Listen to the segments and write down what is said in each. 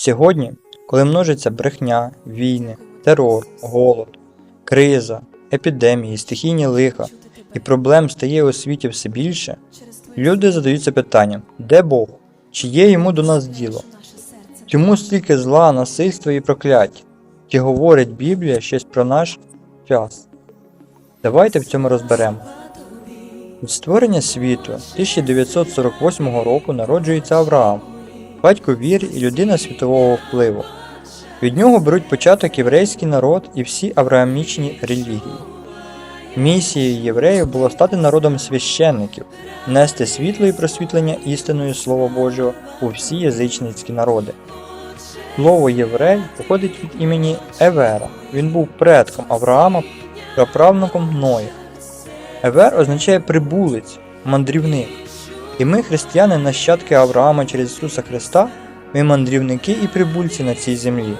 Сьогодні, коли множиться брехня, війни, терор, голод, криза, епідемії, стихійні лиха і проблем стає у світі все більше, люди задаються питанням, де Бог? Чи є йому до нас діло? Чому стільки зла, насильства і прокляття? Чи говорить Біблія щось про наш час? Давайте в цьому розберемо. Від створення світу 1948 року народжується Авраам, батько віри і людина світового впливу. Від нього беруть початок єврейський народ і всі авраамічні релігії. Місією євреїв було стати народом священників, нести світло і просвітлення істиною Слова Божого у всі язичницькі народи. Слово єврей походить від імені Евера. Він був предком Авраама, праправнуком Ноя. Евер означає прибулець, мандрівник. І ми, християни, нащадки Авраама через Ісуса Христа, ми мандрівники і прибульці на цій землі,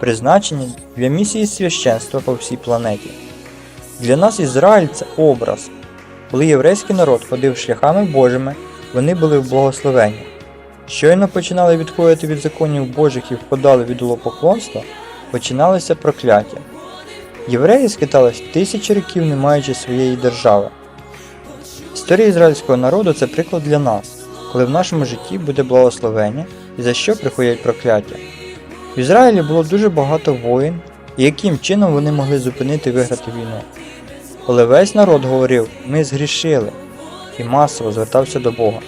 призначені для місії священства по всій планеті. Для нас Ізраїль це образ. Коли єврейський народ ходив шляхами Божими, вони були в благословенні. Щойно починали відходити від законів Божих і впадали від улопоклонства, починалися прокляття. Євреї скитались тисячі років, не маючи своєї держави. Історія ізраїльського народу це приклад для нас, коли в нашому житті буде благословення і за що приходять прокляття. В Ізраїлі було дуже багато воїн, і яким чином вони могли зупинити виграти війну. Коли весь народ говорив, ми згрішили, і масово звертався до Бога.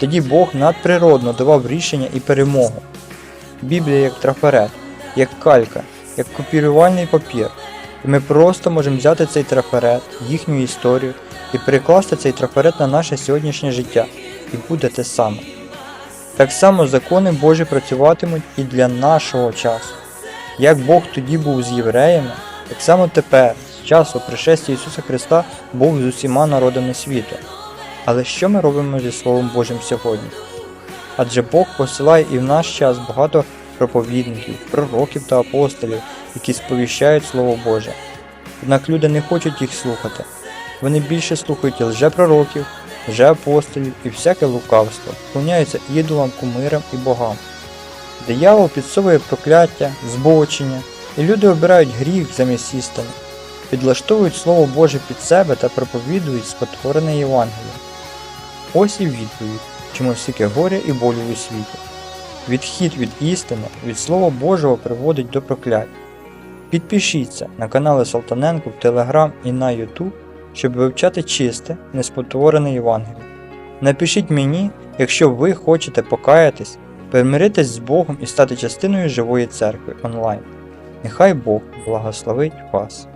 Тоді Бог надприродно давав рішення і перемогу. Біблія як трафарет, як калька, як копірувальний папір. І ми просто можемо взяти цей трафарет, їхню історію і перекласти цей трафарет на наше сьогоднішнє життя, і буде те саме. Так само закони Божі працюватимуть і для нашого часу. Як Бог тоді був з євреями, так само тепер, з часу пришестя Ісуса Христа, був з усіма народами світу. Але що ми робимо зі Словом Божим сьогодні? Адже Бог посилає і в наш час багато проповідників, пророків та апостолів, які сповіщають Слово Боже. Однак люди не хочуть їх слухати. Вони більше слухають лжепророків, лжеапостолів і всяке лукавство, вклоняються ідолам, кумирам і богам. Диявол підсовує прокляття, збочення, і люди обирають гріх замість істини, підлаштовують Слово Боже під себе та проповідують спотворене Євангеліє. Ось і відповідь, чому стільки горя і болю у світі. Відхід від істини, від Слова Божого приводить до проклять. Підпишіться на канали Салтаненко в Телеграм і на Ютуб, щоб вивчати чисте, неспотворене Євангеліє. Напишіть мені, якщо ви хочете покаятись, примиритись з Богом і стати частиною живої церкви онлайн. Нехай Бог благословить вас.